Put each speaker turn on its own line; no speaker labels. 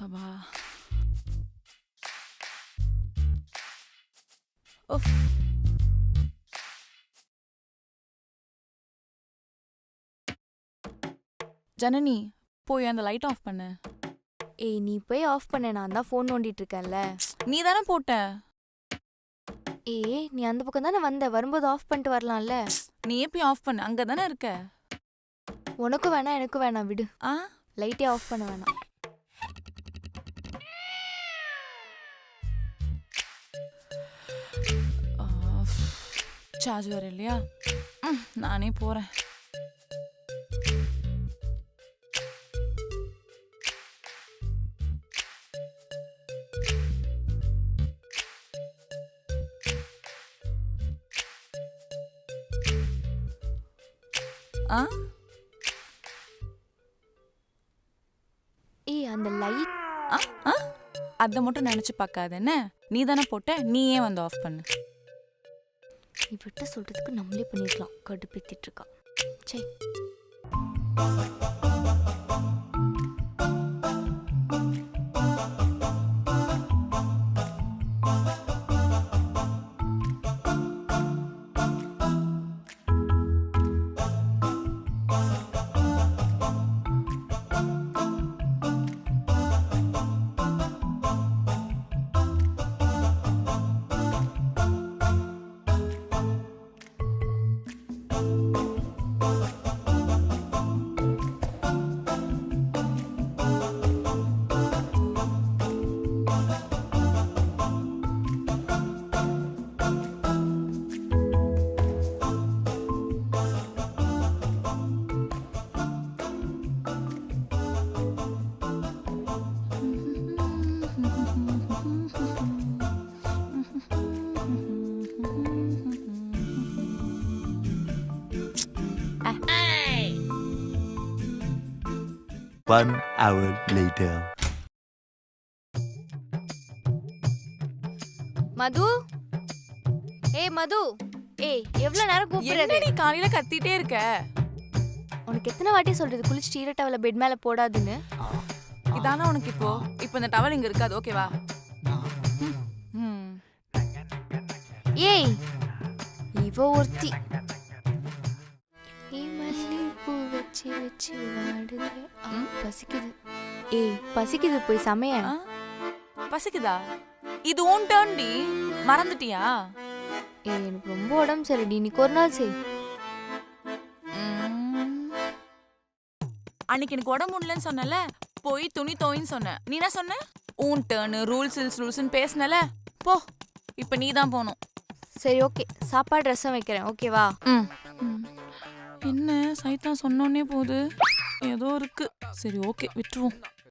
அப்பா உஃப். ஜனனி போய் அந்த லைட் ஆஃப் பண்ணு.
ஏய் நீ போய் ஆஃப் பண்ண. நான் தான் ஃபோன் நோண்டிட்டு இருக்கேன்ல
நீ தானே போட்ட.
ஏய் நீ அந்த பக்கம் தானே வந்த. வரும்போது ஆஃப் பண்ணிட்டு வரலாம்ல.
நீ போய் ஆஃப் பண்ணு? அங்க தானே இருக்க.
உனக்கும் வேணாம் எனக்கும் வேணாம். விடு.
ஆ?
லைட்டே ஆஃப் பண்ண வேணாம்.
சார்ஜ் வேற இல்லையா? நானே போறேன். ஆ?
ஏய் அந்த லைட்.
ஆ ஆ? அதை மட்டும் நினைச்சு பார்க்காத என்ன? நீ தானே போட்ட? நீயே வந்து ஆஃப் பண்ணு.
இவட்ட சொல்றதுக்கு நம்மளே பண்ணிருக்கலாம் கடுப்பேத்திட்டு சரி
One hour later.
மது? ஏய் மது. ஏய் எவ்வளவு நேரம் கூப்பிடுறது?
என்னடி காலையில கத்திட்டே இருக்க?
உனக்கு எத்தனை வாட்டி சொல்றது? குளிச்சுட்டு ஈரட்டவள பெட் மேல போடாதுன்னு.
இதானா உனக்கு இப்போ? இப்போ இந்த டவல் இங்க இருக்காது. ஓகேவா
ஏய் இவ ஒருத்தி. ஏய் மல்லிப்பூ வச்சு வச்சு வாடுதே ஆ, பசிக்குது. ஏய் பசிக்குது போய் சமைய?
பசிக்குதா? இது உன் டர்ன்டி மறந்துட்டியா?
ஏய் எனக்கு ரொம்ப உடம்பு சரிடி இன்னைக்கு ஒரு நாள் செய்.
அன்னைக்கு எனக்கு உடம்பு முடியலன்னு சொன்னல போய் துணி தோயின்னு சொன்னேன். நீ என்ன சொன்ன? உன் டர்னு ரூல்ஸ் இல்ஸ் ரூல்ஸ்னு பேசினல போ. இப்போ நீ தான் போகணும்.
சரி ஓகே. சாப்பாடு ரசம் வைக்கிறேன். ஓகேவா?
ம். என்ன? சைத்தான் சொன்னோன்னே போகுது. ஏதோ இருக்கு. சரி ஓகே விட்டுருவோம்.